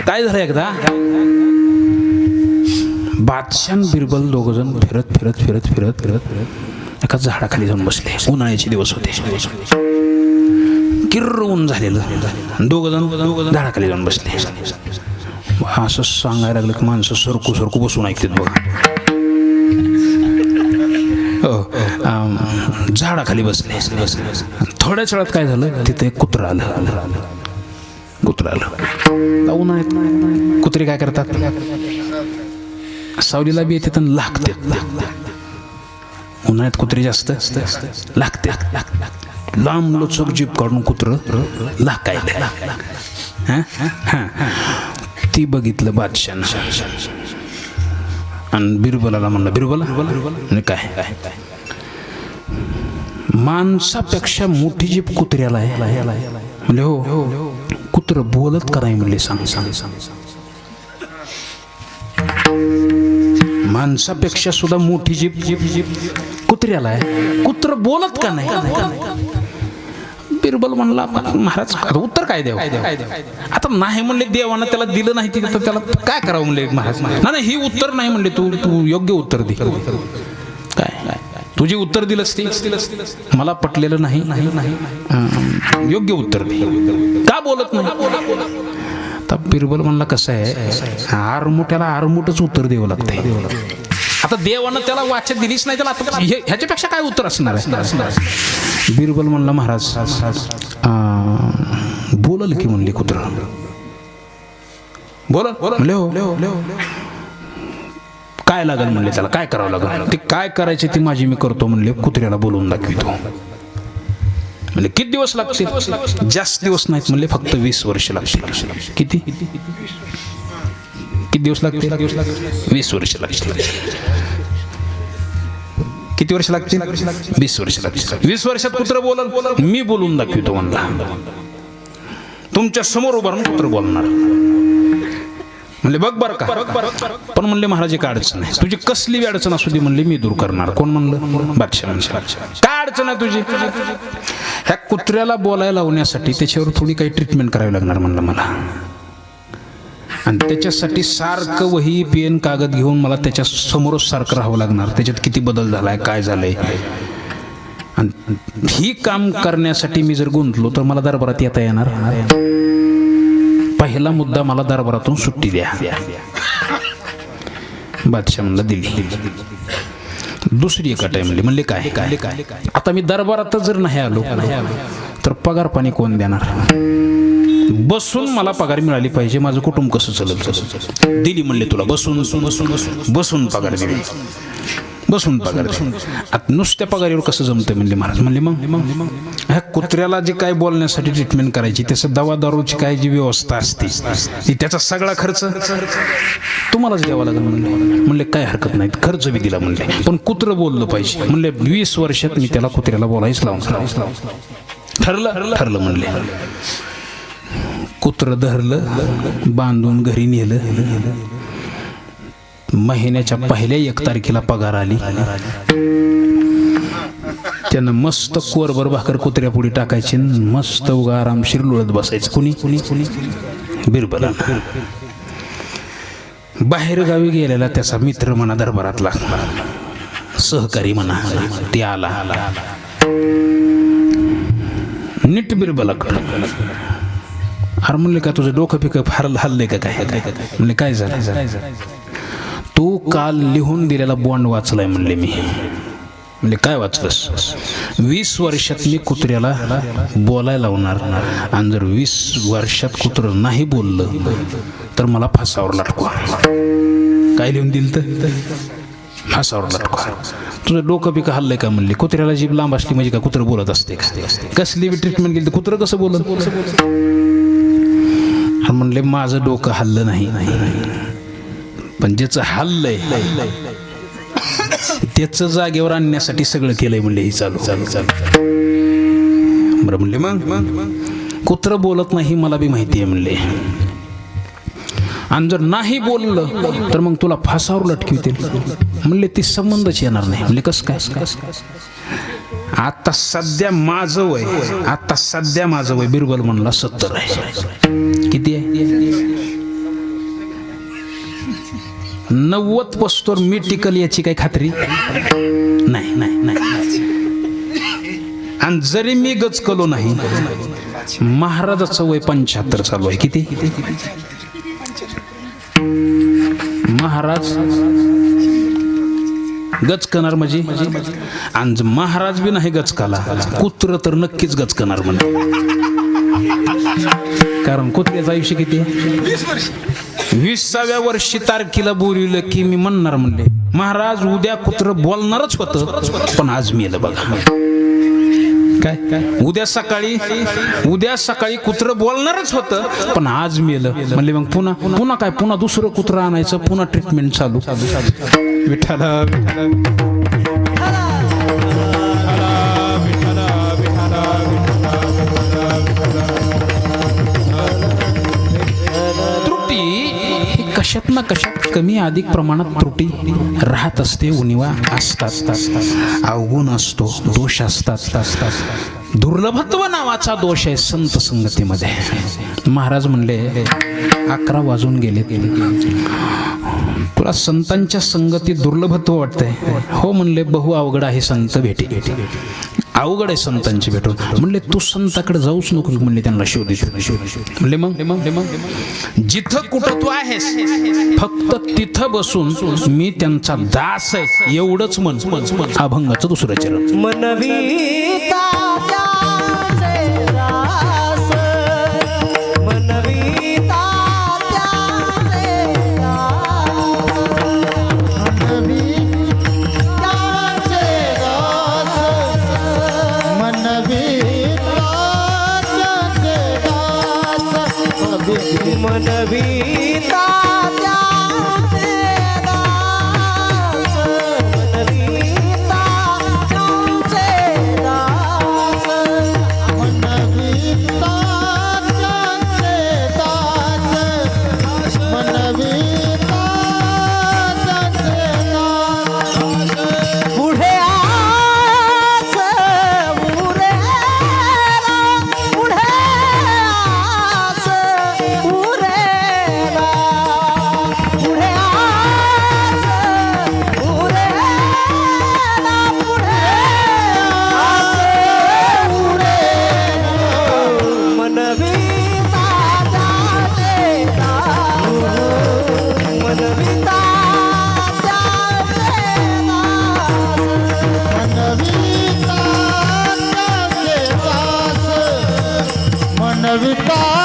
काय झालं एकदा? बादशान बिरबल दोघ जण फिरत फिरत फिरत फिरत फिरत फिरत एका झाडाखाली जाऊन बसले. उन्हाळ्याचे दिवस होते. किर्र ऊन झालेलं. दोघ जण झाडाखाली जाऊन बसले. असं सांगायला लागलं की माणसं सरकू सरकू बसून ऐकतात बघा. हो अं, झाडाखाली बसले. थोड्याच वेळात काय झालं? तिथे एक कुत्रं आलं. करायला आलं जाऊन कुत्रे काय करतात? सावलीला बी येते तर लागते उन्हाळ्यात कुत्रे जास्त. लागते लांब लोचक जीप काढून कुत्र लाकायला. ती बघितलं बादशानं आणि बिरबलाला म्हणलं बिरबला? आणि काय काय? माणसापेक्षा मोठी जीप कुत्र्याला आहे. म्हणले हो. कुत्र बोलत का नाही म्हणले सांग सांग सांग. माणसापेक्षा सुद्धा मोठी जीप जीप जीप कुत्र्याला आहे. कुत्र बोलत का नाही? बिरबल म्हणला महाराज उत्तर काय द्यावं? आता नाही म्हणले देवानं त्याला दिलं नाही तिथं तर त्याला काय करावं म्हणले महाराज? नाही ही उत्तर नाही म्हणले तू तू योग्य उत्तर दे. काय? तुझी उत्तर दिलंस ती? मला पटलेलं नाही. योग्य उत्तर दे. बोलत नाही. आता बिरबल म्हणला कसं आहे? आरमुठ्याला आरमुठच उत्तर द्यावं लागतंय. आता देवानं त्याला वाचा दिलीच नाही त्याला आता हे- ह्याच्यापेक्षा काय उत्तर असणार आहे? बिरबल म्हणला महाराज बोलल की म्हणली कुत्र. बोल हो काय लागेल? म्हणले त्याला. काय करावं लागेल? ते काय करायचे ते माझी मी करतो म्हणले. कुत्र्याला बोलवून दाखवितो. म्हणजे किती दिवस लागतील? जास्त दिवस नाहीत म्हणले फक्त वीस वर्ष लागतील. किती? किती दिवस लागतील? वीस वर्ष लागतील. किती वर्ष लागतील? वीस वर्ष लागतील. वीस वर्षात कुत्र बोलल मी बोलून दाखवितो म्हणला. तुमच्यासमोर उभारून कुत्र बोलणार. म्हणले बघ बरं का. पण म्हणले महाराज एक अडचण आहे? तुझी कसली बी अडचण असू दे म्हणले मी दूर करणार. कोण म्हणलं? बादशाह म्हणजे काय अडचण आहे तुझी? ह्या कुत्र्याला बोलायला लावण्यासाठी त्याच्यावर थोडी काही ट्रीटमेंट करावी लागणार म्हणलं मला. आणि त्याच्यासाठी सारखं वही पेन कागद घेऊन मला त्याच्या समोरच सारखं राहावं लागणार. त्याच्यात किती बदल झालाय काय झालंय? आणि ही काम करण्यासाठी मी जर गुंतलो तर मला दरबारात येता येणार. पहिला मुद्दा मला दरबारातून सुट्टी द्या. बादशाह म्हणला दिली. दुसरी एक अट आहे म्हणली म्हणले काय काय काय? आता मी दरबारात जर नाही आलो तर पगार पाणी कोण देणार? बसून मला पगार मिळाली पाहिजे माझं कुटुंब कसं चालत? दिली म्हणले तुला बसून बसून बसून बसून बसून पगार दिली. बसून पगार. आता नुसत्या पगारीवर कसं जमतं म्हणले महाराज? म्हणले मग? मग. ह्या कुत्र्याला जे काय बोलण्यासाठी ट्रीटमेंट करायची त्याचं दवा दारूची काय जी व्यवस्था असते ती त्याचा सगळा खर्च तुम्हालाच द्यावा लागेल म्हणले. म्हणले काय हरकत नाही खर्च बी दिला म्हणले. पण कुत्र बोललं पाहिजे. म्हणले वीस वर्षात मी त्याला कुत्र्याला बोलायच लावून ठरलं ठरलं म्हणले. कुत्र धरलं बांधून घरी नेलं. महिन्याच्या पहिल्या एक तारखेला पगार आली. त्यानं मस्त कोरभर भाकर कुत्र्या पुढे टाकायची मस्त उगा आरामशीर लोळत बसायचं. कुणी? कुणी कुणी बिरबला. बाहेर गावी गेलेला त्याचा मित्र म्हणा दरबारातला. सहकारी म्हणा ते आला. नीट बिरबला अरे म्हणले का तुझं डोकं पिकं फार हल्लंय का काय? म्हणले काय झालं? तू काल लिहून दिलेला बॉन्ड वाचलाय म्हणले मी. म्हणजे काय वाचलंस? वीस वर्षात मी कुत्र्याला बोलायला लावणार आणि जर वीस वर्षात कुत्र नाही बोललं तर मला फासावर लटकवा. काय लिहून दिलं तर? फासावर लटकवा. तुझं डोकं पिकं हल्लंय का म्हणले? कुत्र्याला जीभ लांब असली म्हणजे का कुत्रं बोलत असते का? कसली बी ट्रीटमेंट केली तर कुत्रं कसं बोलत म्हणले माझं डोकं हल्लं नाही. पण ज्याचं हल्लंय त्याचं जागेवर आणण्यासाठी सगळं केलंय म्हणले ही चालू चालू चालू बरं म्हणले मग? कुत्र बोलत नाही मला बी माहिती आहे म्हणले. आणि जर नाही बोललं तर मग तुला फासावर लटकवतील. म्हणले ती संबंधच येणार नाही. म्हणले कस काय? आता सध्या माझं वय आता सध्या माझं वय बिरबल म्हणला सत्तर आहे. किती आहे? नव्वद पस्तोर मी टिकल याची काही खात्री नाही नाही नाही. आणि जरी मी गचकलो नाही महाराजाचं वय पंच्याहत्तर चालू आहे. किती? महाराज गचकणार म्हणजे? आणि महाराज बी नाही गचकाला कुत्र तर नक्कीच गचकणार म्हणजे कारण कुत्र्याचं आयुष्य किती? आहे विसाव्या वर्षी तारखेला बोलवलं की मी म्हणणार म्हणले महाराज उद्या कुत्र बोलणारच होतं पण आज मेलं बघा. काय? उद्या सकाळी उद्या सकाळी कुत्र बोलणारच होतं पण आज मेलं म्हणले मग पुन्हा पुन्हा काय? पुन्हा दुसरं कुत्र आणायचं पुन्हा ट्रीटमेंट चालू. विठाला कमी अधिक प्रमाणात त्रुटी राहत असते उणिवा असतात. अवगुण असतो दोष असतात. दुर्लभत्व नावाचा दोष आहे संत संगतीमध्ये. महाराज म्हणले अकरा वाजून गेले. तुला संतांच्या संगतीत दुर्लभत्व वाटतंय? हो म्हणले बहु अवघड आहे संत भेटी. अवघड आहे संतांची भेटून म्हणले तू संताकडे जाऊच नको म्हणले त्यांना शोध म्हणले मग? मग मग? जिथं कुठं तू आहेस फक्त तिथं बसून मी त्यांचा दास आहे एवढंच म्हण. अभंगाचं दुसरं चरण. रास मनवीता करता